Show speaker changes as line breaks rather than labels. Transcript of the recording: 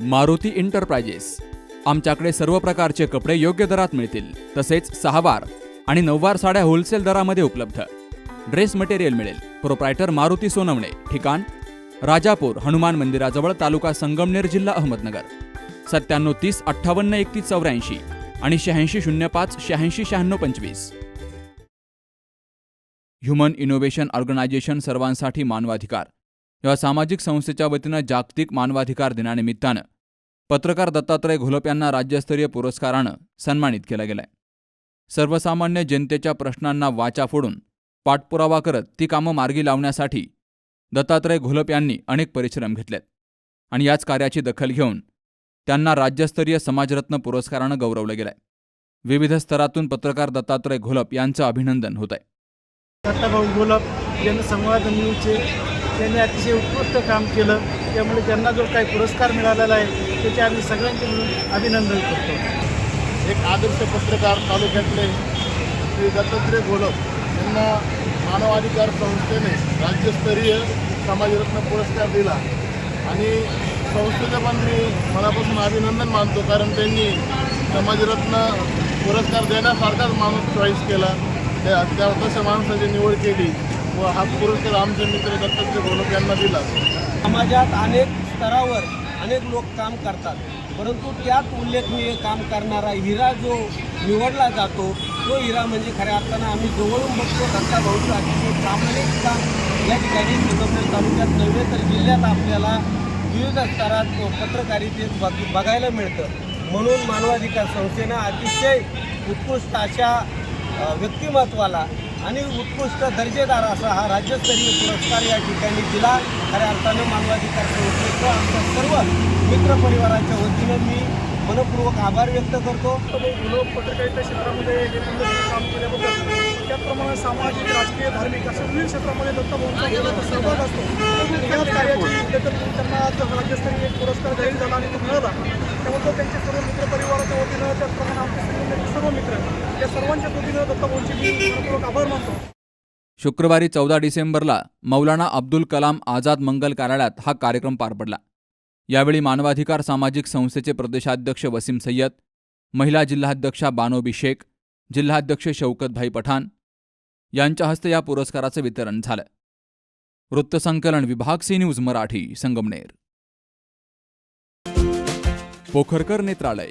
Maruti enterprises आमच्याकडे सर्व प्रकारचे कपडे योग्य दरात मिळतील. तसेच सहावार आणि नऊवार साड्या होलसेल दरामध्ये उपलब्ध. ड्रेस मटेरियल मिळेल. प्रोप्रायटर मारुती सोनवणे. ठिकाण राजापूर हनुमान मंदिराजवळ तालुका संगमनेर जिल्हा अहमदनगर. सत्त्याण्णव तीस अठ्ठावन्न एकतीस चौऱ्याऐंशी आणि शहाऐंशी शून्य पाच शहाऐंशी शहाण्णव पंचवीस. ह्युमन इनोव्हेशन ऑर्गनायझेशन सर्वांसाठी मानवाधिकार. या सामाजिक संस्थेच्या वतीनं जागतिक मानवाधिकार दिनानिमित्तानं पत्रकार दत्तात्रय घोलप यांना राज्यस्तरीय पुरस्कारानं सन्मानित केलं गेलंय. सर्वसामान्य जनतेच्या प्रश्नांना वाचा फोडून पाठपुरावा करत ती कामं मार्गी लावण्यासाठी दत्तात्रय घोलप यांनी अनेक परिश्रम घेतलेत आणि याच कार्याची दखल घेऊन त्यांना राज्यस्तरीय समाजरत्न पुरस्कारानं गौरवलं गेलंय. विविध स्तरातून पत्रकार दत्तात्रय घोलप यांचं अभिनंदन होत आहे
दत्ताभाऊ घोलप यांना संवाद न्यूजचे त्यांनी अतिशय उत्कृष्ट काम केलं. त्यामुळे त्यांना जो काही पुरस्कार मिळालेला आहे त्याचे आम्ही सगळ्यांचे मिळून अभिनंदन करतो.
एक आदर्श पत्रकार तालुक्यातले श्री दत्तात्रय घोलप यांना मानवाधिकार संस्थेने राज्यस्तरीय समाजरत्न पुरस्कार दिला. आणि संस्थेचं पण मी मनापासून अभिनंदन मानतो कारण त्यांनी समाजरत्न पुरस्कार देण्यासारखाच माणूस चॉईस केला. त्या त्या तशा माणसाची निवड केली. व हा पुरस्कार आमचे मित्र दत्तात्रय घोलप यांना दिला.
समाजात अनेक स्तरावर अनेक लोक काम करतात. परंतु त्यात उल्लेखनीय काम करणारा हिरा जो निवडला जातो तो हिरा म्हणजे खऱ्या अर्थानं आम्ही जवळून बघतो. दत्ता भाऊचं अतिशय प्रामाणिक काम या ठिकाणी संगमनेर तालुक्यात नव्हे तर जिल्ह्यात आपल्याला विविध स्तरात पत्रकारितेत बघ बघायला मिळतं. म्हणून मानवाधिकार संस्थेनं अतिशय उत्कृष्ट अशा व्यक्तिमत्वाला आणि उत्कृष्ट दर्जेदार असा हा राज्यस्तरीय पुरस्कार या ठिकाणी दिला. खऱ्या अर्थानं मानवाधिकार संस्थेचं आमच्या सर्व मित्रपरिवाराच्या वतीनं मी मनपूर्वक आभार व्यक्त करतो.
लोक पत्रकारिता क्षेत्रामध्ये काम केल्याबद्दल त्याचप्रमाणे सामाजिक राजकीय धार्मिक अशा विविध क्षेत्रामध्ये दत्ताभाऊंचा मोलाचा सहभाग असतो. याच कार्याची दखल त्यांना आज राज्यस्तरीय एक पुरस्कार जाहीर झाला आणि तो मिळाला त्याबद्दल त्यांच्या सर्व मित्रपरिवाराच्या वतीनं त्याचप्रमाणे आमच्या सर्व मित्र या सर्वांच्या मी मनपूर्वक आभार मानतो.
शुक्रवारी चौदा डिसेंबरला मौलाना अब्दुल कलाम आझाद मंगल कार्यालयात हा कार्यक्रम पार पडला. यावेळी मानवाधिकार सामाजिक संस्थेचे प्रदेशाध्यक्ष वसीम सय्यद महिला जिल्हाध्यक्षा बानोबी शेख जिल्हाध्यक्ष शौकतभाई पठाण यांच्या हस्ते या पुरस्काराचं वितरण झालं. वृत्तसंकलन विभाग सी न्यूज मराठी संगमनेर. पोखरकर नेत्रालय.